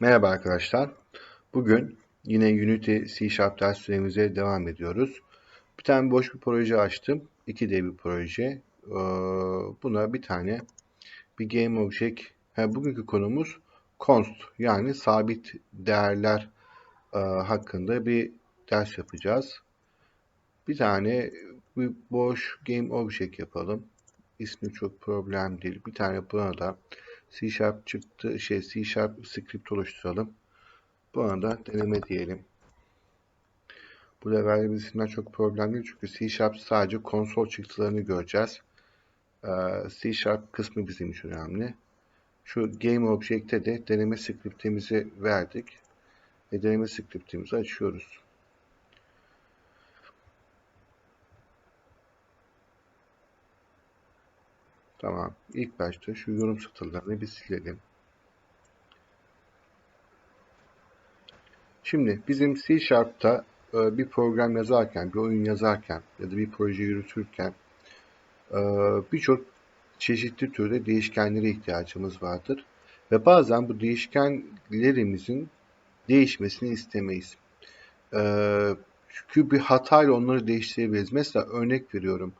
Merhaba arkadaşlar. Bugün yine Unity C Sharp ders süremize devam ediyoruz. Bir tane boş bir proje açtım. 2D bir proje. Ee, buna bir tane bir game object. Bugünkü konumuz const yani sabit değerler e, hakkında bir ders yapacağız. Bir tane bir boş game object yapalım. İsmi çok problem değil. Bir tane buna da C Sharp çıktı, şey C Sharp script oluşturalım. Bu anda deneme diyelim. Burada verdiğimiz isimler çok problem değil çünkü C Sharp sadece konsol çıktılarını göreceğiz. Ee, C Sharp kısmı bizim için önemli. Şu Game Object'te de deneme scriptimizi verdik. Ve deneme scriptimizi açıyoruz. Tamam. İlk başta şu yorum satırlarını bir silelim. Şimdi bizim C Sharp'ta e, bir program yazarken, bir oyun yazarken ya da bir proje yürütürken e, birçok çeşitli türde değişkenlere ihtiyacımız vardır. Ve bazen bu değişkenlerimizin değişmesini istemeyiz. E, çünkü bir hatayla onları değiştirebiliriz. Mesela örnek veriyorum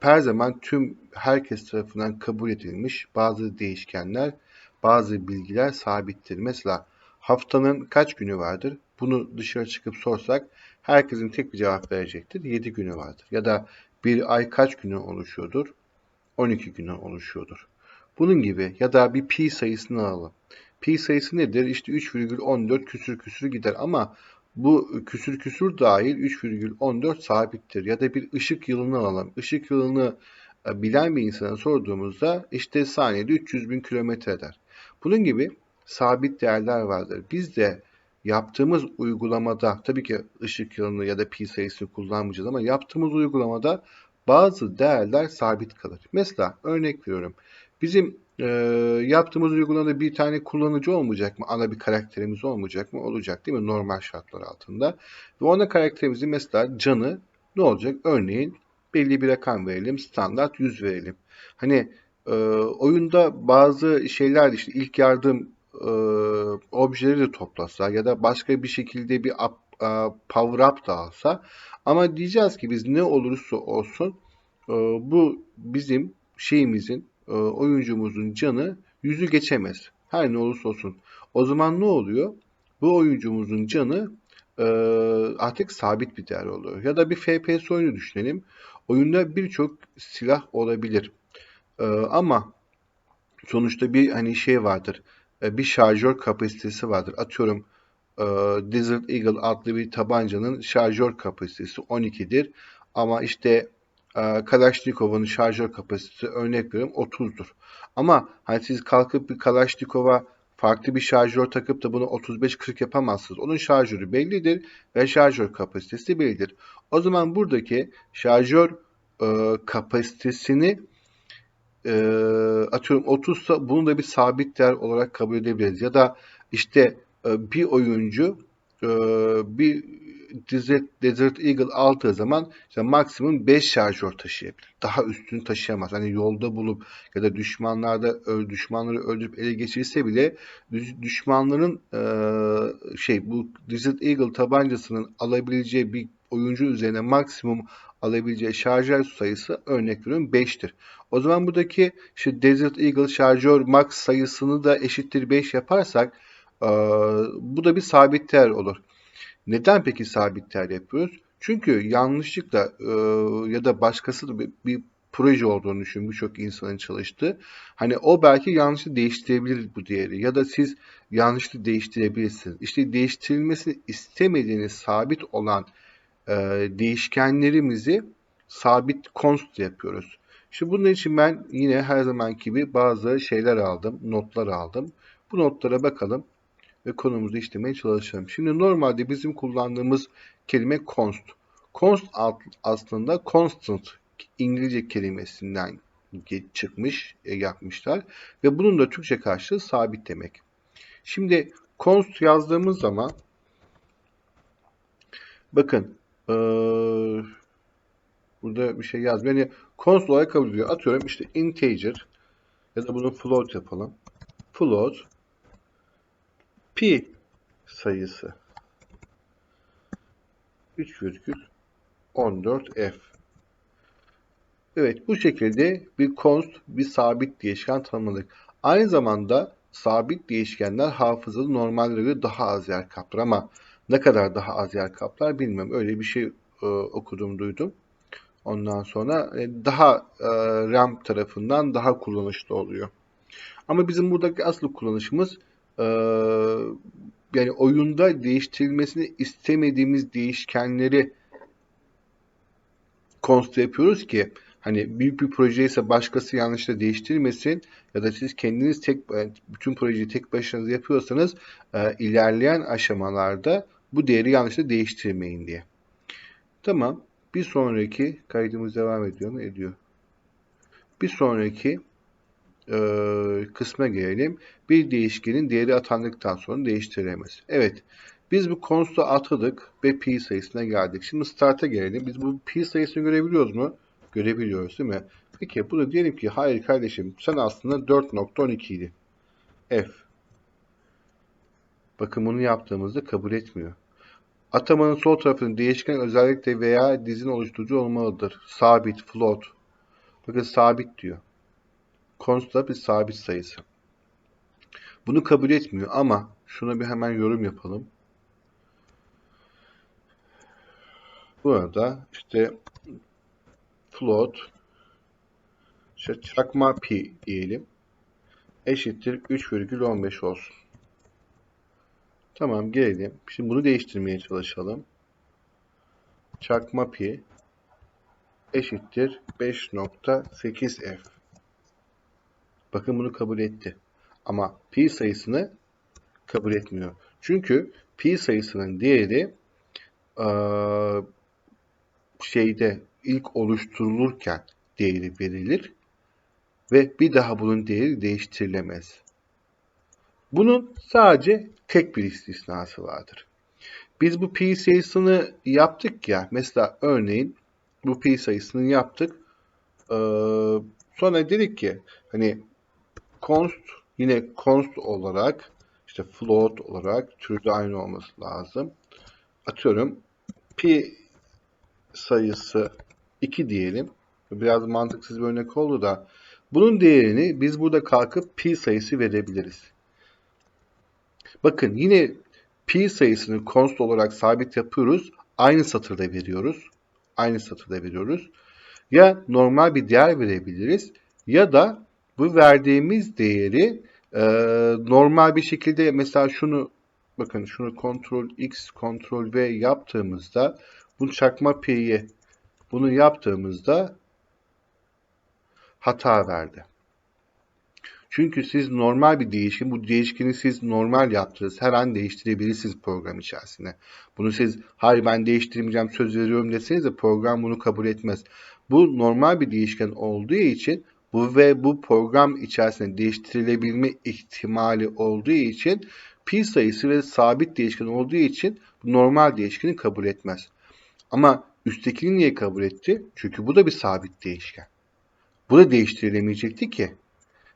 her zaman tüm herkes tarafından kabul edilmiş bazı değişkenler, bazı bilgiler sabittir. Mesela haftanın kaç günü vardır? Bunu dışarı çıkıp sorsak herkesin tek bir cevap verecektir. 7 günü vardır. Ya da bir ay kaç günü oluşuyordur? 12 günü oluşuyordur. Bunun gibi ya da bir pi sayısını alalım. Pi sayısı nedir? İşte 3,14 küsür küsür gider ama bu küsür küsür dahil 3,14 sabittir. Ya da bir ışık yılını alalım. Işık yılını e, bilen bir insana sorduğumuzda işte saniyede 300 bin kilometre eder. Bunun gibi sabit değerler vardır. Biz de yaptığımız uygulamada tabii ki ışık yılını ya da pi sayısını kullanmayacağız ama yaptığımız uygulamada bazı değerler sabit kalır. Mesela örnek veriyorum. Bizim e, yaptığımız uygulamada bir tane kullanıcı olmayacak mı? Ana bir karakterimiz olmayacak mı? Olacak değil mi? Normal şartlar altında. Ve ona karakterimizin mesela canı ne olacak? Örneğin belli bir rakam verelim. Standart 100 verelim. Hani e, oyunda bazı şeyler işte ilk yardım e, objeleri de toplasa ya da başka bir şekilde bir up, e, power up da alsa ama diyeceğiz ki biz ne olursa olsun e, bu bizim şeyimizin e, oyuncumuzun canı yüzü geçemez. Her ne olursa olsun. O zaman ne oluyor? Bu oyuncumuzun canı e, artık sabit bir değer oluyor. Ya da bir FPS oyunu düşünelim. Oyunda birçok silah olabilir. E, ama sonuçta bir hani şey vardır. Bir şarjör kapasitesi vardır. Atıyorum Desert Eagle adlı bir tabancanın şarjör kapasitesi 12'dir. Ama işte e, Kalashnikov'un şarjör kapasitesi örnek veriyorum 30'dur. Ama hani siz kalkıp bir Kalashnikov'a farklı bir şarjör takıp da bunu 35-40 yapamazsınız. Onun şarjörü bellidir ve şarjör kapasitesi bellidir. O zaman buradaki şarjör e, kapasitesini e, atıyorum 30 ise bunu da bir sabit değer olarak kabul edebiliriz. Ya da işte e, bir oyuncu e, bir Desert, Desert Eagle aldığı zaman işte maksimum 5 şarjör taşıyabilir. Daha üstünü taşıyamaz. Hani yolda bulup ya da düşmanlarda düşmanları öldürüp ele geçirse bile düşmanların e, şey bu Desert Eagle tabancasının alabileceği bir oyuncu üzerine maksimum alabileceği şarjör sayısı örnek veriyorum 5'tir. O zaman buradaki işte Desert Eagle şarjör max sayısını da eşittir 5 yaparsak e, bu da bir sabit değer olur. Neden peki sabit değer yapıyoruz? Çünkü yanlışlıkla e, ya da başkası bir, bir proje olduğunu düşün birçok insanın çalıştığı. Hani o belki yanlışlıkla değiştirebilir bu değeri ya da siz yanlışlıkla değiştirebilirsiniz. İşte değiştirilmesini istemediğiniz sabit olan e, değişkenlerimizi sabit const yapıyoruz. Şimdi bunun için ben yine her zamanki gibi bazı şeyler aldım, notlar aldım. Bu notlara bakalım ve konumuzu işlemeye çalışalım. Şimdi normalde bizim kullandığımız kelime const. Const aslında constant İngilizce kelimesinden çıkmış, e, yapmışlar. Ve bunun da Türkçe karşılığı sabit demek. Şimdi const yazdığımız zaman bakın ee, burada bir şey yazmıyor. Yani const olarak kabul ediyor. Atıyorum işte integer ya da bunu float yapalım. Float pi sayısı 3,14f. Evet bu şekilde bir const, bir sabit değişken tanımladık. Aynı zamanda sabit değişkenler hafızada normalde göre daha az yer kaplar ama ne kadar daha az yer kaplar bilmiyorum. Öyle bir şey e, okudum, duydum. Ondan sonra e, daha e, RAM tarafından daha kullanışlı oluyor. Ama bizim buradaki asıl kullanışımız e, yani oyunda değiştirilmesini istemediğimiz değişkenleri const yapıyoruz ki hani büyük bir proje ise başkası yanlışla değiştirmesin ya da siz kendiniz tek bütün projeyi tek başınıza yapıyorsanız e, ilerleyen aşamalarda bu değeri yanlışla değiştirmeyin diye. Tamam. Bir sonraki kaydımız devam ediyor mu? Ediyor. Bir sonraki e, kısma gelelim. Bir değişkenin değeri atandıktan sonra değiştirilemez. Evet. Biz bu const'u atadık ve pi sayısına geldik. Şimdi start'a gelelim. Biz bu pi sayısını görebiliyoruz mu? Görebiliyoruz değil mi? Peki burada diyelim ki hayır kardeşim sen aslında 4.12 idi. F. Bakın bunu yaptığımızda kabul etmiyor. Atamanın sol tarafının değişken özellikle veya dizin oluşturucu olmalıdır. Sabit, float. Bakın sabit diyor. Const bir sabit sayısı. Bunu kabul etmiyor ama şuna bir hemen yorum yapalım. Burada işte float işte çakma pi diyelim eşittir 3,15 olsun. Tamam gelelim. Şimdi bunu değiştirmeye çalışalım. Çakma pi eşittir 5.8f. Bakın bunu kabul etti. Ama pi sayısını kabul etmiyor. Çünkü pi sayısının değeri şeyde ilk oluşturulurken değeri verilir ve bir daha bunun değeri değiştirilemez. Bunun sadece tek bir istisnası vardır. Biz bu pi sayısını yaptık ya, mesela örneğin bu pi sayısını yaptık. Ee, sonra dedik ki hani const yine const olarak işte float olarak türde aynı olması lazım. Atıyorum pi sayısı 2 diyelim. Biraz mantıksız bir örnek oldu da bunun değerini biz burada kalkıp pi sayısı verebiliriz. Bakın yine pi sayısını const olarak sabit yapıyoruz. Aynı satırda veriyoruz. Aynı satırda veriyoruz. Ya normal bir değer verebiliriz ya da bu verdiğimiz değeri e, normal bir şekilde mesela şunu bakın şunu kontrol x kontrol v yaptığımızda bu çakma pi'yi bunu yaptığımızda hata verdi. Çünkü siz normal bir değişim, bu değişkeni siz normal yaptınız. Her an değiştirebilirsiniz program içerisinde. Bunu siz hayır ben değiştirmeyeceğim söz veriyorum deseniz de program bunu kabul etmez. Bu normal bir değişken olduğu için bu ve bu program içerisinde değiştirilebilme ihtimali olduğu için pi sayısı ve sabit değişken olduğu için normal değişkeni kabul etmez. Ama üsttekini niye kabul etti? Çünkü bu da bir sabit değişken. Bu da değiştirilemeyecekti ki.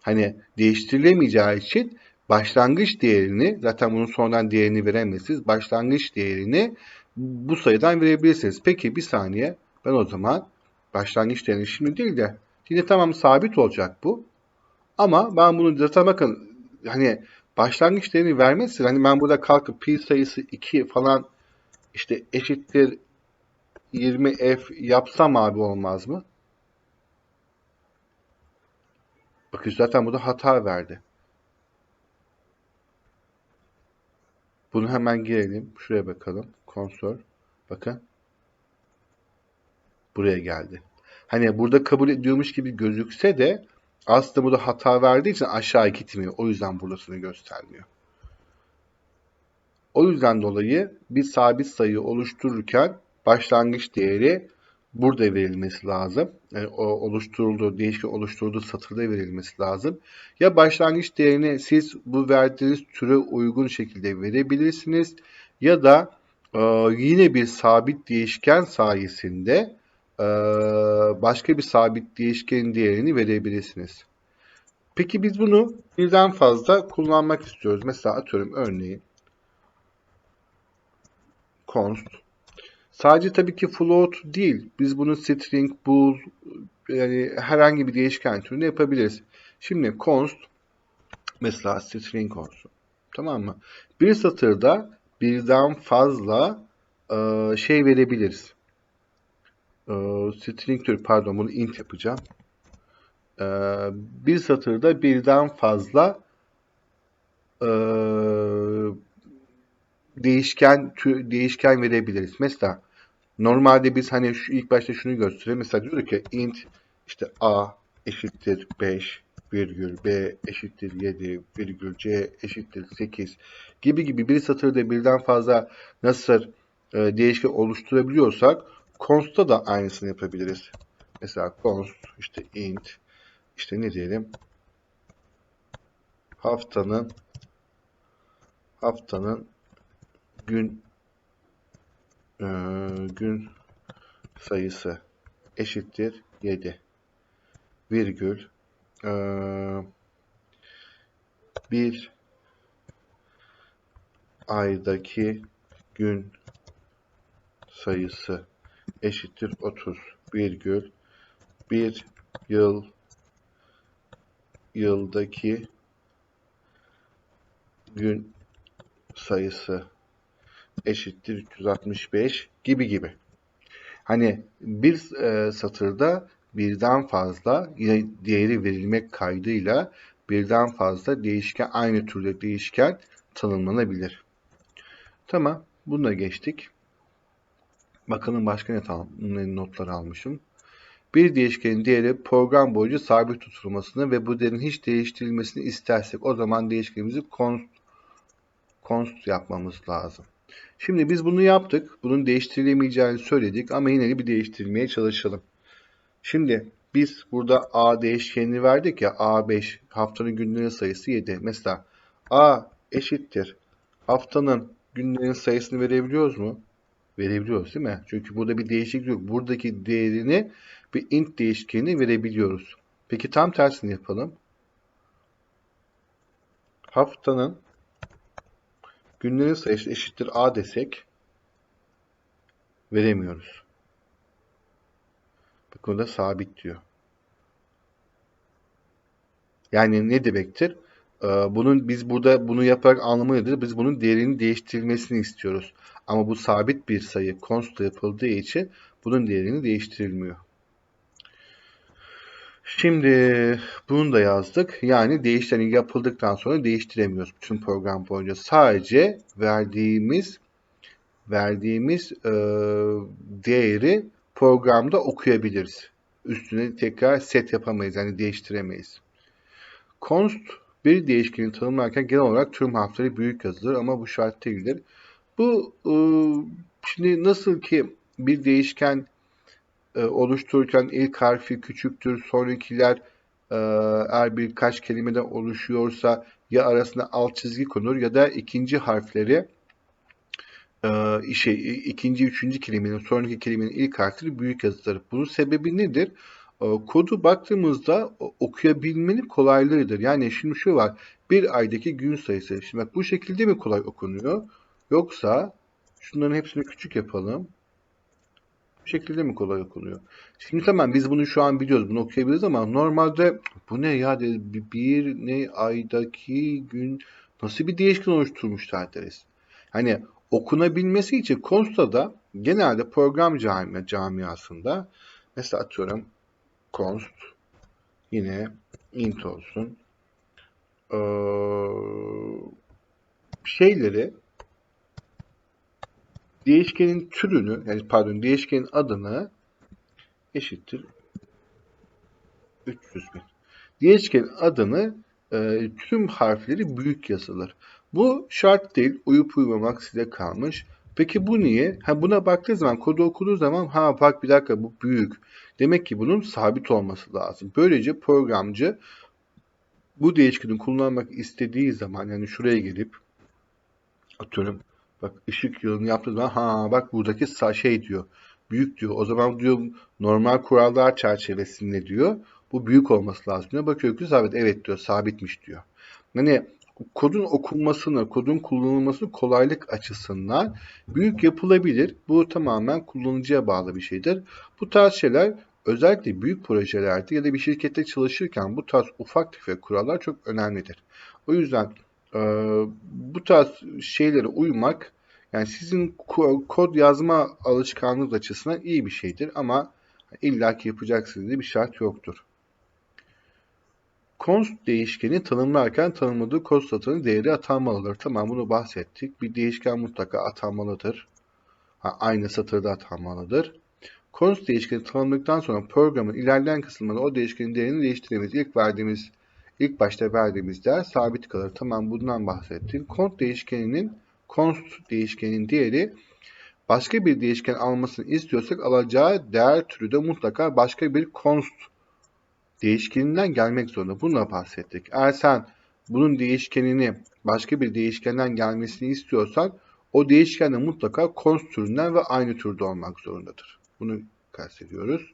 Hani değiştirilemeyeceği için başlangıç değerini zaten bunun sonradan değerini veremezsiniz. Başlangıç değerini bu sayıdan verebilirsiniz. Peki bir saniye ben o zaman başlangıç değerini şimdi değil de yine tamam sabit olacak bu. Ama ben bunu zaten bakın hani başlangıç değerini vermezsiniz. Hani ben burada kalkıp pi sayısı 2 falan işte eşittir 20f yapsam abi olmaz mı? Bakın zaten burada hata verdi. Bunu hemen girelim. Şuraya bakalım. Konsol. Bakın. Buraya geldi. Hani burada kabul ediyormuş gibi gözükse de aslında burada hata verdiği için aşağı gitmiyor. O yüzden burasını göstermiyor. O yüzden dolayı bir sabit sayı oluştururken başlangıç değeri burada verilmesi lazım. Yani o oluşturulduğu, değişken oluşturulduğu satırda verilmesi lazım. Ya başlangıç değerini siz bu verdiğiniz türe uygun şekilde verebilirsiniz ya da e, yine bir sabit değişken sayesinde e, başka bir sabit değişken değerini verebilirsiniz. Peki biz bunu birden fazla kullanmak istiyoruz. Mesela atıyorum örneğin const. Sadece tabii ki float değil. Biz bunu string, bool yani herhangi bir değişken türünde yapabiliriz. Şimdi const mesela string olsun. Tamam mı? Bir satırda birden fazla e, şey verebiliriz. E, string türü pardon bunu int yapacağım. E, bir satırda birden fazla e, değişken tür, değişken verebiliriz. Mesela normalde biz hani şu ilk başta şunu gösterelim. Mesela diyor ki int işte a eşittir 5 virgül b eşittir 7 virgül c eşittir 8 gibi gibi bir satırda birden fazla nasıl e, değişken oluşturabiliyorsak const'ta da aynısını yapabiliriz. Mesela const işte int işte ne diyelim haftanın haftanın gün e, gün sayısı eşittir 7 virgül e, bir aydaki gün sayısı eşittir 30 virgül bir yıl yıldaki gün sayısı eşittir 365 gibi gibi. Hani bir e, satırda birden fazla değeri verilmek kaydıyla birden fazla değişken aynı türde değişken tanımlanabilir. Tamam. Bunu da geçtik. Bakalım başka ne, tam, notlar almışım. Bir değişkenin değeri program boyunca sabit tutulmasını ve bu değerin hiç değiştirilmesini istersek o zaman değişkenimizi const, const yapmamız lazım. Şimdi biz bunu yaptık. Bunun değiştirilemeyeceğini söyledik ama yine bir değiştirmeye çalışalım. Şimdi biz burada A değişkenini verdik ya A5 haftanın günlerin sayısı 7. Mesela A eşittir haftanın günlerin sayısını verebiliyoruz mu? Verebiliyoruz değil mi? Çünkü burada bir değişiklik yok. Buradaki değerini bir int değişkeni verebiliyoruz. Peki tam tersini yapalım. Haftanın günlerin sayısı eşittir A desek veremiyoruz. Bu konuda sabit diyor. Yani ne demektir? Ee, bunun biz burada bunu yaparak anlamı nedir? Biz bunun değerini değiştirilmesini istiyoruz. Ama bu sabit bir sayı const yapıldığı için bunun değerini değiştirilmiyor. Şimdi bunu da yazdık. Yani değişteni yapıldıktan sonra değiştiremiyoruz bütün program boyunca. Sadece verdiğimiz verdiğimiz e, değeri programda okuyabiliriz. Üstüne tekrar set yapamayız. Yani değiştiremeyiz. Const bir değişkeni tanımlarken genel olarak tüm harfleri büyük yazılır ama bu şart değildir. Bu e, şimdi nasıl ki bir değişken e, oluştururken ilk harfi küçüktür, sonrakiler e, eğer birkaç kelimeden oluşuyorsa ya arasında alt çizgi konur ya da ikinci harfleri e, ikinci, üçüncü kelimenin, sonraki kelimenin ilk harfleri büyük yazılır. Bunun sebebi nedir? E, kodu baktığımızda okuyabilmenin kolaylığıdır. Yani şimdi şu var, bir aydaki gün sayısı. Şimdi bak bu şekilde mi kolay okunuyor? Yoksa şunların hepsini küçük yapalım. Bu şekilde mi kolay okunuyor? Şimdi tamam biz bunu şu an biliyoruz. Bunu okuyabiliriz ama normalde bu ne ya bir ne aydaki gün nasıl bir değişken oluşturmuşlar deriz. Hani okunabilmesi için Const'ta genelde program cami, camiasında mesela atıyorum const yine int olsun ee, şeyleri değişkenin türünü yani pardon değişkenin adını eşittir 300 bin. Değişkenin adını e, tüm harfleri büyük yazılır. Bu şart değil. Uyup uyumamak size kalmış. Peki bu niye? Ha buna baktığı zaman, kodu okuduğu zaman ha bak bir dakika bu büyük. Demek ki bunun sabit olması lazım. Böylece programcı bu değişkeni kullanmak istediği zaman yani şuraya gelip atıyorum bak ışık yılını yaptığı zaman ha bak buradaki şey diyor. Büyük diyor. O zaman diyor normal kurallar çerçevesinde diyor. Bu büyük olması lazım diyor. Bakıyor ki sabit. Evet diyor sabitmiş diyor. Hani kodun okunmasını, kodun kullanılmasını kolaylık açısından büyük yapılabilir. Bu tamamen kullanıcıya bağlı bir şeydir. Bu tarz şeyler özellikle büyük projelerde ya da bir şirkette çalışırken bu tarz ufak tefek kurallar çok önemlidir. O yüzden e, bu tarz şeylere uymak yani sizin kod yazma alışkanlığınız açısından iyi bir şeydir ama illaki yapacaksınız diye bir şart yoktur. Const değişkeni tanımlarken tanımladığı kod satırının değeri atanmalıdır. Tamam bunu bahsettik. Bir değişken mutlaka atanmalıdır. Ha, aynı satırda atanmalıdır. Const değişkeni tanımladıktan sonra programın ilerleyen kısımlarında o değişkenin değerini değiştiremeyiz. İlk verdiğimiz, başta verdiğimiz değer sabit kalır. Tamam bundan bahsettik. Const değişkeninin const değişkenin değeri başka bir değişken almasını istiyorsak alacağı değer türü de mutlaka başka bir const değişkeninden gelmek zorunda. Bununla bahsettik. Eğer sen bunun değişkenini başka bir değişkenden gelmesini istiyorsan o değişken de mutlaka const türünden ve aynı türde olmak zorundadır. Bunu kastediyoruz.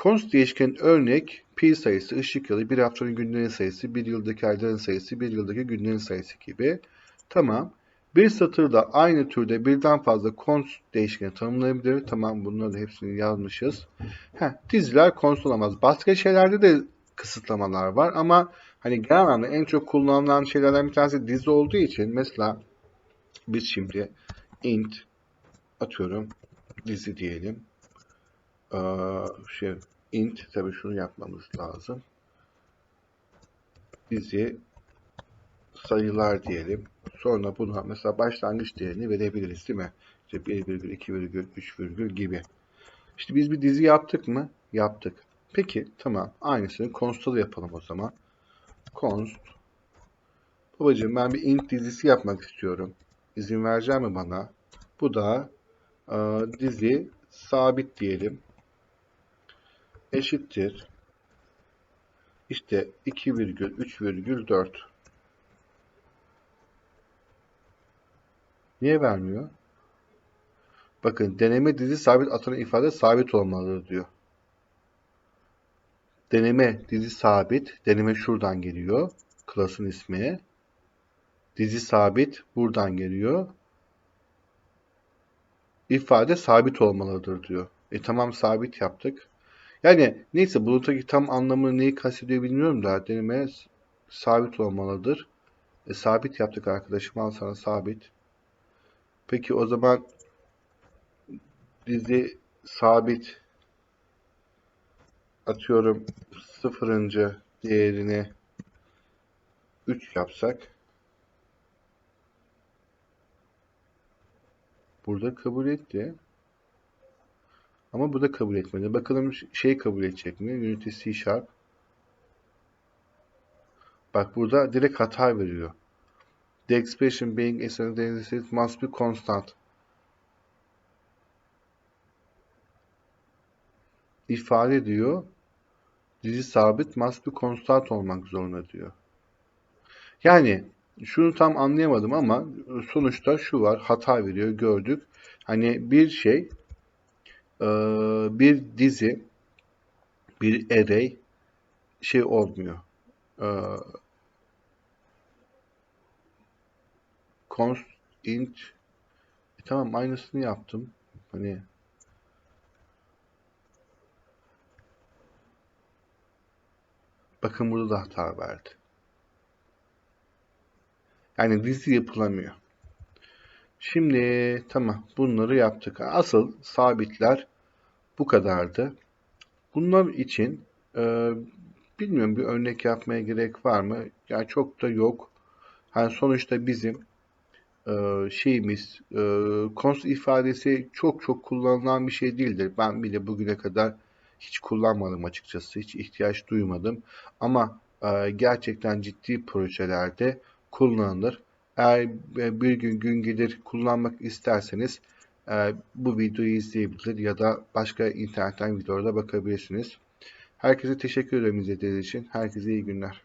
Const değişkenin örnek pi sayısı, ışık yılı, bir haftanın günlerin sayısı, bir yıldaki ayların sayısı, bir yıldaki günlerin sayısı gibi. Tamam. Bir satırda aynı türde birden fazla const değişkeni tanımlayabilir. Tamam bunları hepsini yazmışız. Heh, diziler const olamaz. Başka şeylerde de kısıtlamalar var ama hani genel anlamda en çok kullanılan şeylerden bir tanesi dizi olduğu için mesela biz şimdi int atıyorum dizi diyelim. Ee, şey, int tabii şunu yapmamız lazım. Dizi sayılar diyelim. Sonra buna mesela başlangıç değerini verebiliriz değil mi? İşte 1 virgül, 2 virgül, 3 virgül gibi. İşte biz bir dizi yaptık mı? Yaptık. Peki tamam. Aynısını const'ta da yapalım o zaman. Const. Babacığım ben bir int dizisi yapmak istiyorum. İzin vereceğim mi bana? Bu da e, dizi sabit diyelim. Eşittir. İşte 2 virgül, 3 virgül 4. Niye vermiyor? Bakın deneme dizi sabit atanan ifade sabit olmalıdır diyor. Deneme dizi sabit. Deneme şuradan geliyor. Klasın ismi. Dizi sabit buradan geliyor. İfade sabit olmalıdır diyor. E tamam sabit yaptık. Yani neyse buradaki tam anlamını neyi kastediyor bilmiyorum da deneme sabit olmalıdır. E, sabit yaptık arkadaşım al sana sabit. Peki o zaman dizi sabit atıyorum sıfırıncı değerini 3 yapsak burada kabul etti. Ama bu da kabul etmedi. Bakalım şey kabul edecek mi? Unity C Sharp. Bak burada direkt hata veriyor. The expression being instantaneous must be constant. ifade diyor. Dizi sabit must be constant olmak zorunda diyor. Yani şunu tam anlayamadım ama sonuçta şu var. Hata veriyor gördük. Hani bir şey bir dizi bir array şey olmuyor const int e, tamam aynısını yaptım. Hani Bakın burada da hata verdi. Yani dizi yapılamıyor. Şimdi tamam bunları yaptık. Asıl sabitler bu kadardı. Bunlar için e, bilmiyorum bir örnek yapmaya gerek var mı? Yani çok da yok. Yani sonuçta bizim e, şeyimiz e, const ifadesi çok çok kullanılan bir şey değildir. Ben bile bugüne kadar hiç kullanmadım açıkçası. Hiç ihtiyaç duymadım. Ama e, gerçekten ciddi projelerde kullanılır. Eğer bir gün gün gelir kullanmak isterseniz bu videoyu izleyebilir ya da başka internetten videolara bakabilirsiniz. Herkese teşekkür ederim izlediğiniz için. Herkese iyi günler.